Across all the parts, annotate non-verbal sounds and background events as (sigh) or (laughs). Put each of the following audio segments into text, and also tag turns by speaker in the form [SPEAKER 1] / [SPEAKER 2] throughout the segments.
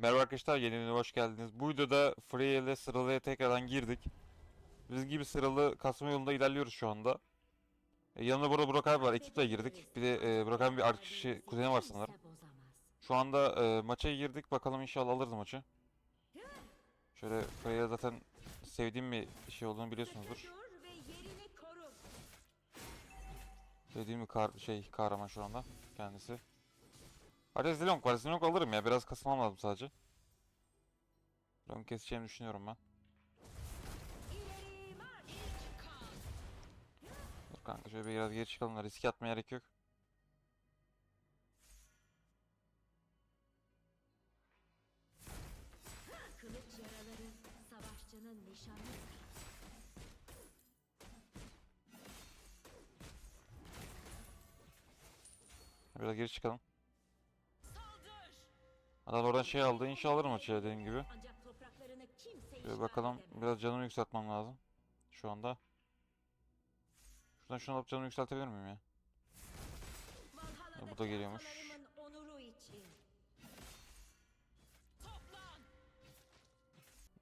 [SPEAKER 1] Merhaba arkadaşlar yeni videoya hoş geldiniz. Bu videoda Free ile sıralıya tekrardan girdik. Biz gibi sıralı kasma yolunda ilerliyoruz şu anda. E, yanında burada Burak abi var. Ekiple girdik. Bir de e, Burak abi bir arkadaşı kuzeni var sanırım. Şu anda e, maça girdik. Bakalım inşallah alırız maçı. Şöyle Freya zaten sevdiğim bir şey olduğunu biliyorsunuzdur. Sevdiğim bir kar şey kahraman şu anda kendisi. Hadi Zilong var. Zilong alırım ya. Biraz kasmam lazım sadece. Zilong keseceğimi düşünüyorum ben. Dur kanka şöyle biraz geri çıkalım da riske atmaya gerek yok. Biraz geri çıkalım. Adam oradan şey aldı. İnşallah alır maçı ya dediğim gibi. Şöyle bakalım. Biraz canımı yükseltmem lazım. Şu anda. Şuradan şunu alıp canımı yükseltebilir miyim ya?
[SPEAKER 2] Valhalla'daki
[SPEAKER 1] bu da geliyormuş.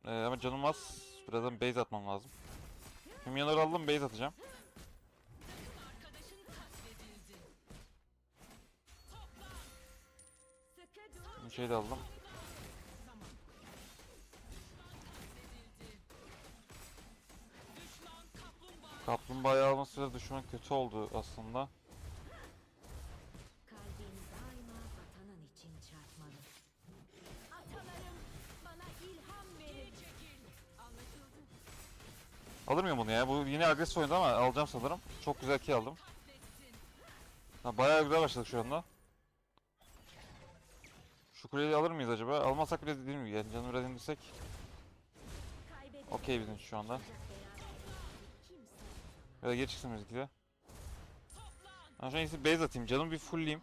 [SPEAKER 1] Ee, ama canım az. Birazdan base atmam lazım. Şimdi yanları aldım base atacağım. Şey de aldım. Kaplumbağayı alması biraz düşman kötü oldu aslında. Alır mıyım bunu ya? Bu yine agresif oyundu ama alacağım sanırım. Çok güzel kill aldım. Ha, bayağı güzel başladık şu anda. Şu kuleyi alır mıyız acaba? Almasak bile değil mi? Yani canı biraz indirsek. Okey bizim şu anda. Ya da geri çıksın bizimki de. Ben şu an iyisi base atayım. Canımı bir fullleyeyim.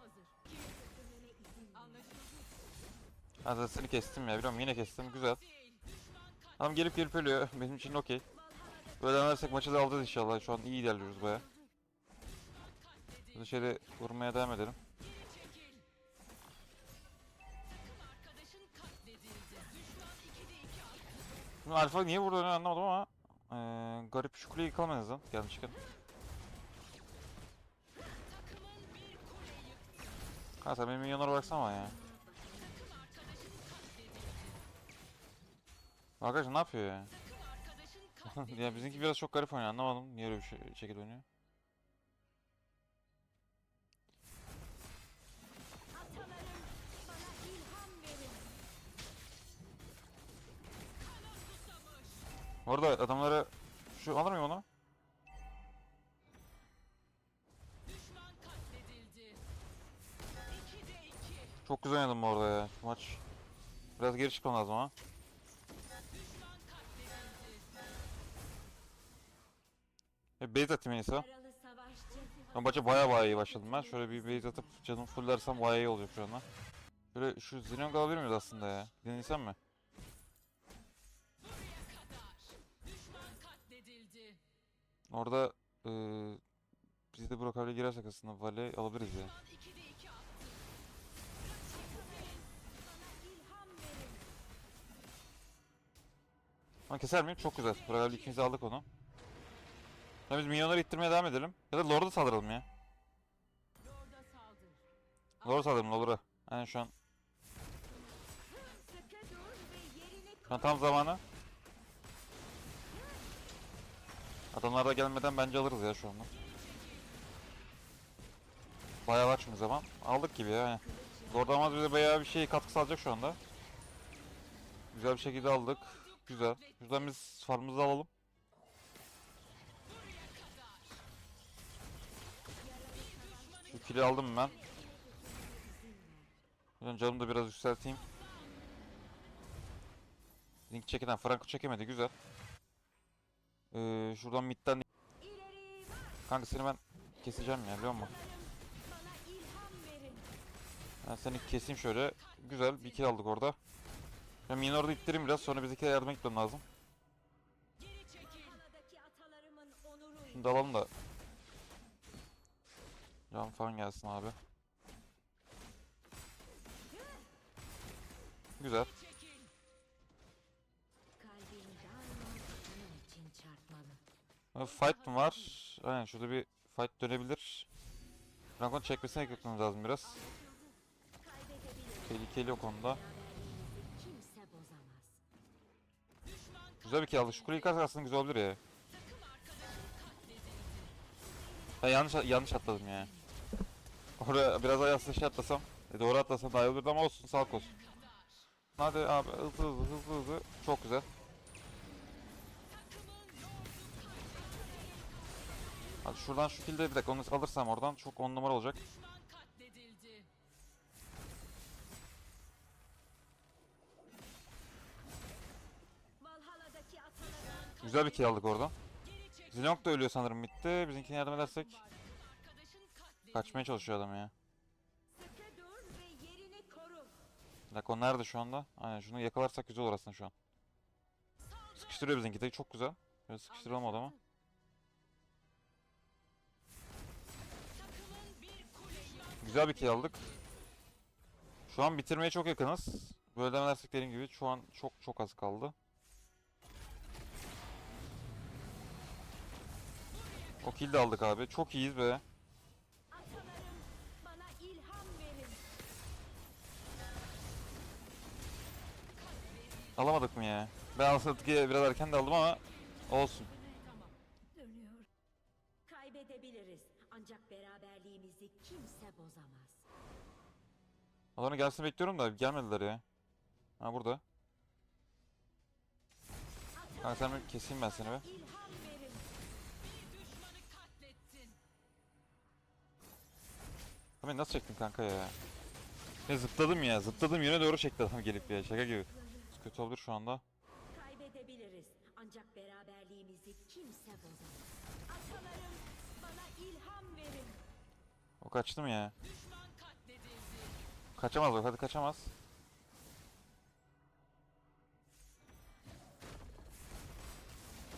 [SPEAKER 1] Ha zaten seni kestim ya. Biliyorum yine kestim. Güzel. Adam gelip gelip ölüyor. (laughs) Benim için okey. Böyle denersek maçı da alacağız inşallah. Şu an iyi ilerliyoruz baya. Biz şöyle vurmaya devam edelim. Şimdi Alfa niye burada anlamadım ama eee garip şu kuleyi yıkamadınız lan gelmişken. Ha sen benim milyonlara baksana ya. Arkadaşlar ne yapıyor ya? (laughs) ya bizimki biraz çok garip oynuyor anlamadım. Niye öyle bir şey, şekilde oynuyor? Orada adamları şu alır mıyım onu?
[SPEAKER 2] Düşman katledildi. 2'de 2.
[SPEAKER 1] Çok güzel oynadım bu arada ya şu maç. Biraz geri çıkmam lazım ama.
[SPEAKER 2] Düşman katledildi.
[SPEAKER 1] E, base atayım en iyisi.
[SPEAKER 2] Yaralı savaşçı.
[SPEAKER 1] Ben maça baya baya iyi başladım ben. Şöyle bir base atıp canımı fulllersem baya iyi olacak şu anda. Şöyle şu Zinong alabilir miyiz aslında ya? Denesem mi? Orada eee biz de Burak abiyle girersek aslında Vale alabiliriz ya.
[SPEAKER 2] Düşman 2'de 2 attı. Kaçırmayın. Bana ilham verin.
[SPEAKER 1] Ama keser miyim? Çok güzel. Burak abiyle ikimiz aldık onu. Şimdi biz minyonları ittirmeye devam edelim. Ya da Lord'a saldıralım ya.
[SPEAKER 2] Lord'a saldır.
[SPEAKER 1] Lord'a saldıralım Lord'a. Aynen şu an. Şu an tam zamanı. Adamlar da gelmeden bence alırız ya şu anda. Bayağı var çünkü zaman. Aldık gibi ya. yani. Lord Amaz bize bayağı bir şey katkı sağlayacak şu anda. Güzel bir şekilde aldık. Güzel. Şuradan biz farmımızı alalım. Şu kili aldım ben. Şuradan canımı da biraz yükselteyim. Link çekeden Franco çekemedi güzel. Ee, şuradan midden kanka seni ben keseceğim ya biliyor musun? Ben seni keseyim şöyle. Güzel bir kill aldık orada. Ben minor'da ittireyim biraz sonra bizdeki yardıma gitmem lazım. Şimdi alalım da. Can falan gelsin abi. Güzel. Fight mı var? Aynen şurada bir fight dönebilir. Frankon çekmesine gitmemiz lazım biraz. Tehlikeli o konuda. Güzel bir kill aldık. Şu kuleyi yıkarsak aslında güzel olabilir ya. Ben yanlış yanlış atladım ya. Oraya biraz aslında şey atlasam. E, doğru atlasam daha iyi olurdu ama olsun sağlık olsun. Hadi abi hızlı hızlı hızlı hızlı. Çok güzel. Hadi şuradan şu kilde bir dakika onu alırsam oradan çok on numara olacak. Güzel bir kill aldık oradan. Zinok da ölüyor sanırım bitti. Bizimkine yardım edersek. Kaçmaya çalışıyor adam ya. Bir dakika o nerede şu anda? Aynen şunu yakalarsak güzel olur aslında şu an. Sıkıştırıyor bizimki çok güzel. Böyle sıkıştıralım adamı. Güzel bir kill aldık. Şu an bitirmeye çok yakınız. Böyle devam edersek dediğim gibi şu an çok çok az kaldı. O kill de aldık abi. Çok iyiyiz be. Alamadık mı ya? Ben aslında biraz erken de aldım ama olsun.
[SPEAKER 2] Ancak beraberliğimizi kimse bozamaz.
[SPEAKER 1] Adamın gelsin bekliyorum da gelmediler ya. Ha burada. Kanka sen bir keseyim ben seni be. Abi nasıl çektin kanka ya? Ya zıpladım ya. Zıpladım yöne doğru çekti adam gelip ya. Şaka gibi. Kötü olur şu anda.
[SPEAKER 2] Kaybedebiliriz. Ancak beraberliğimizi kimse bozamaz. Atalarım bana ilham.
[SPEAKER 1] O kaçtı mı ya? Kaçamaz bak hadi kaçamaz.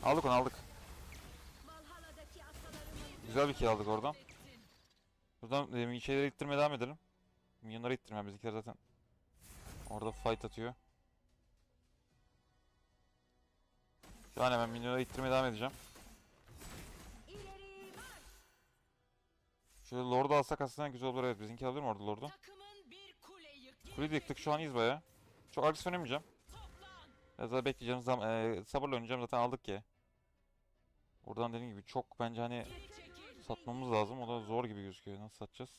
[SPEAKER 1] Aldık onu aldık. Güzel bir kill aldık oradan. Buradan e, şeyleri ittirmeye devam edelim. Minyonları ittirmeye bizimkiler zaten. Orada fight atıyor. Şu an hemen minyonları ittirmeye devam edeceğim. Şöyle Lord'u alsak aslında güzel olur evet. Bizimki alır mı orada Lord'u? Kuleyi de yıktık şu an iyiyiz baya. Çok agresif oynamayacağım. Biraz daha bekleyeceğim. Zam eee, sabırla oynayacağım zaten aldık ya. Buradan dediğim gibi çok bence hani satmamız lazım. O da zor gibi gözüküyor. Nasıl satacağız?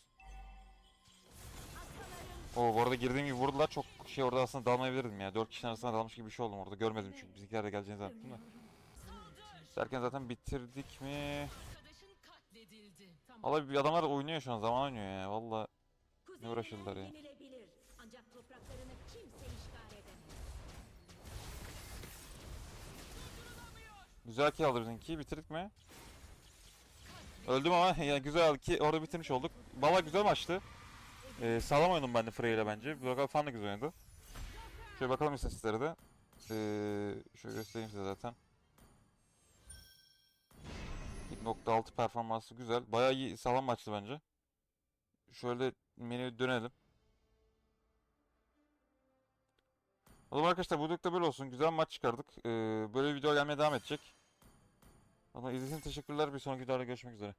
[SPEAKER 1] Oo bu arada girdiğim gibi vurdular. Çok şey orada aslında dalmayabilirdim ya. Dört kişinin arasında dalmış gibi bir şey oldum orada. Görmedim çünkü. Bizimkiler de geleceğini zannettim de. Derken zaten bitirdik mi? Valla bir adamlar oynuyor şu an. Zaman oynuyor ya. Valla
[SPEAKER 2] kuzeyler
[SPEAKER 1] uğraşırlar ya?
[SPEAKER 2] Ancak topraklarını kimse işgal edemez.
[SPEAKER 1] güzel kill aldı bizimki. Bitirdik mi? Öldüm ama (laughs) ya güzel ki orada bitirmiş olduk. Valla güzel maçtı. Ee, sağlam oynadım ben de Frey ile bence. Burak falan da güzel oynadı. Şöyle bakalım istatistiklere de. Ee, şöyle göstereyim size zaten. 2.6 performansı güzel. Bayağı iyi sağlam maçtı bence. Şöyle menüye dönelim. O zaman arkadaşlar bu da böyle olsun. Güzel maç çıkardık. Ee, böyle video gelmeye devam edecek. O zaman izlediğiniz teşekkürler. Bir sonraki videoda görüşmek üzere.